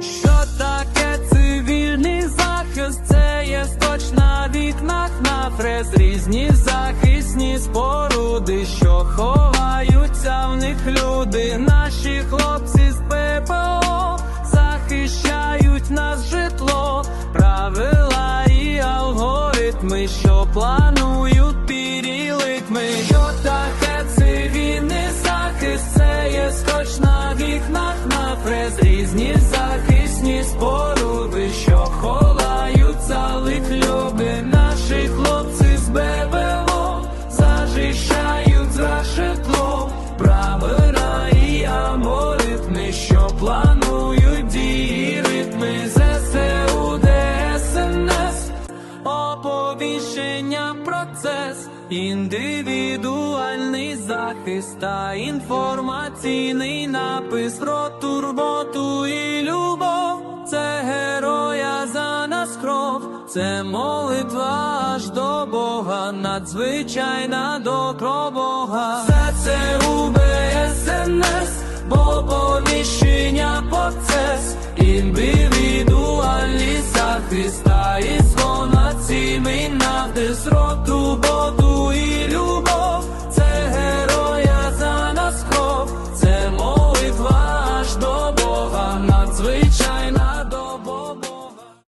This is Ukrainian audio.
Що таке цивільний захист? Це є сточ на вікнах на фрез різні захисні споруди, що ховаються в них люди. Наші хлопці з ППО захищають нас житло, правила і алгоритми, що планують пірілитми. Що таке цивільний захист? Це є скотч на вікнах на фрез різні захисні Оповіщення процес, індивідуальний захист та інформаційний напис про турботу і любов. Це героя за нас кров, це молитва аж до Бога, надзвичайна до Бога. Все це УБСНС, бо повіщення процес, з роду, боду і любов, це героя за нас кров, це молитва аж до Бога надзвичайна.